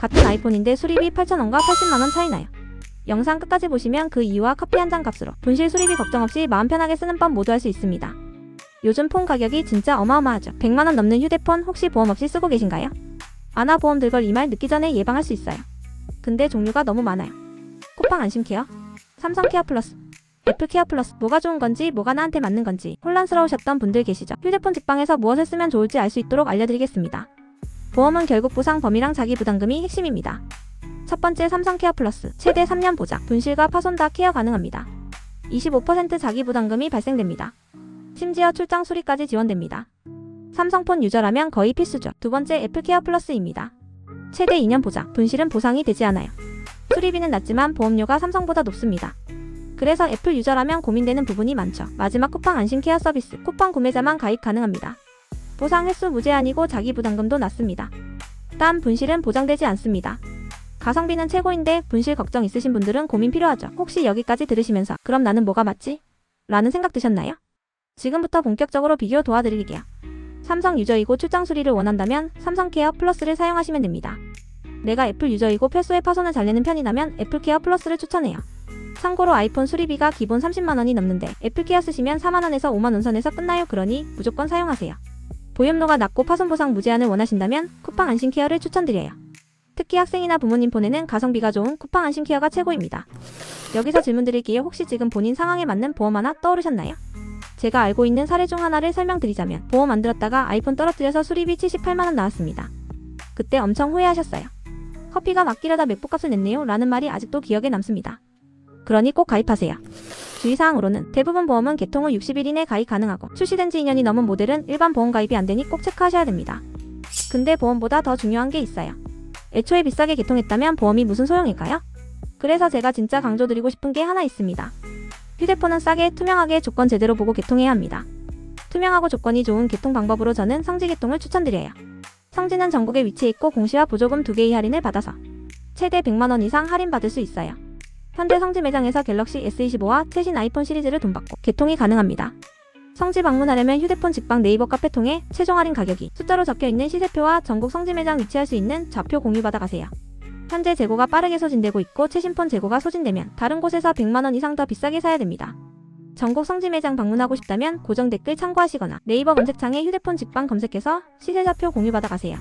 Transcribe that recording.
같은 아이폰인데 수리비 8,000원과 80만원 차이 나요. 영상 끝까지 보시면 그 이유와 커피 한 잔 값으로 분실 수리비 걱정 없이 마음 편하게 쓰는 법 모두 할 수 있습니다. 요즘 폰 가격이 진짜 어마어마하죠. 100만원 넘는 휴대폰 혹시 보험 없이 쓰고 계신가요? 아나 보험 들걸 이 말 늦기 전에 예방할 수 있어요. 근데 종류가 너무 많아요. 쿠팡 안심케어, 삼성 케어 플러스, 애플 케어 플러스 뭐가 좋은 건지 뭐가 나한테 맞는 건지 혼란스러우셨던 분들 계시죠? 휴대폰 직방에서 무엇을 쓰면 좋을지 알 수 있도록 알려드리겠습니다. 보험은 결국 보상 범위랑 자기 부담금이 핵심입니다. 첫 번째 삼성 케어 플러스 최대 3년 보장 분실과 파손 다 케어 가능합니다. 25% 자기 부담금이 발생됩니다. 심지어 출장 수리까지 지원됩니다. 삼성폰 유저라면 거의 필수죠. 두 번째 애플 케어 플러스입니다. 최대 2년 보장 분실은 보상이 되지 않아요. 수리비는 낮지만 보험료가 삼성보다 높습니다. 그래서 애플 유저라면 고민되는 부분이 많죠. 마지막 쿠팡 안심 케어 서비스 쿠팡 구매자만 가입 가능합니다. 보상 횟수 무제한이고 자기 부담금도 낮습니다. 단 분실은 보장되지 않습니다. 가성비는 최고인데 분실 걱정 있으신 분들은 고민 필요하죠. 혹시 여기까지 들으시면서 그럼 나는 뭐가 맞지? 라는 생각 드셨나요? 지금부터 본격적으로 비교 도와드릴게요. 삼성 유저이고 출장 수리를 원한다면 삼성 케어 플러스를 사용하시면 됩니다. 내가 애플 유저이고 필수의 파손을 잘 내는 편이라면 애플 케어 플러스를 추천해요. 참고로 아이폰 수리비가 기본 30만원이 넘는데 애플 케어 쓰시면 4만원에서 5만원 선에서 끝나요. 그러니 무조건 사용하세요. 보험료가 낮고 파손 보상 무제한을 원하신다면 쿠팡 안심 케어를 추천드려요. 특히 학생이나 부모님 폰에는 가성비가 좋은 쿠팡 안심 케어가 최고입니다. 여기서 질문 드릴게요. 혹시 지금 본인 상황에 맞는 보험 하나 떠오르셨나요? 제가 알고 있는 사례 중 하나를 설명드리자면 보험 안 들었다가 아이폰 떨어뜨려서 수리비 78만원 나왔습니다. 그때 엄청 후회하셨어요. 커피가 맡기려다 맥북 값을 냈네요 라는 말이 아직도 기억에 남습니다. 그러니 꼭 가입하세요. 주의사항으로는 대부분 보험은 개통 후 60일 이내 가입 가능하고 출시된 지 2년이 넘은 모델은 일반 보험 가입이 안 되니 꼭 체크하셔야 됩니다. 근데 보험보다 더 중요한 게 있어요. 애초에 비싸게 개통했다면 보험이 무슨 소용일까요? 그래서 제가 진짜 강조드리고 싶은 게 하나 있습니다. 휴대폰은 싸게 투명하게 조건 제대로 보고 개통해야 합니다. 투명하고 조건이 좋은 개통 방법으로 저는 성지 개통을 추천드려요. 성지는 전국에 위치해 있고 공시와 보조금 2개의 할인을 받아서 최대 100만원 이상 할인받을 수 있어요. 현재 성지 매장에서 갤럭시 S25와 최신 아이폰 시리즈를 돈받고 개통이 가능합니다. 성지 방문하려면 휴대폰 직방 네이버 카페 통해 최종 할인 가격이 숫자로 적혀있는 시세표와 전국 성지 매장 위치할 수 있는 좌표 공유받아 가세요. 현재 재고가 빠르게 소진되고 있고 최신폰 재고가 소진되면 다른 곳에서 100만원 이상 더 비싸게 사야 됩니다. 전국 성지 매장 방문하고 싶다면 고정 댓글 참고하시거나 네이버 검색창에 휴대폰 직방 검색해서 시세 좌표 공유받아 가세요.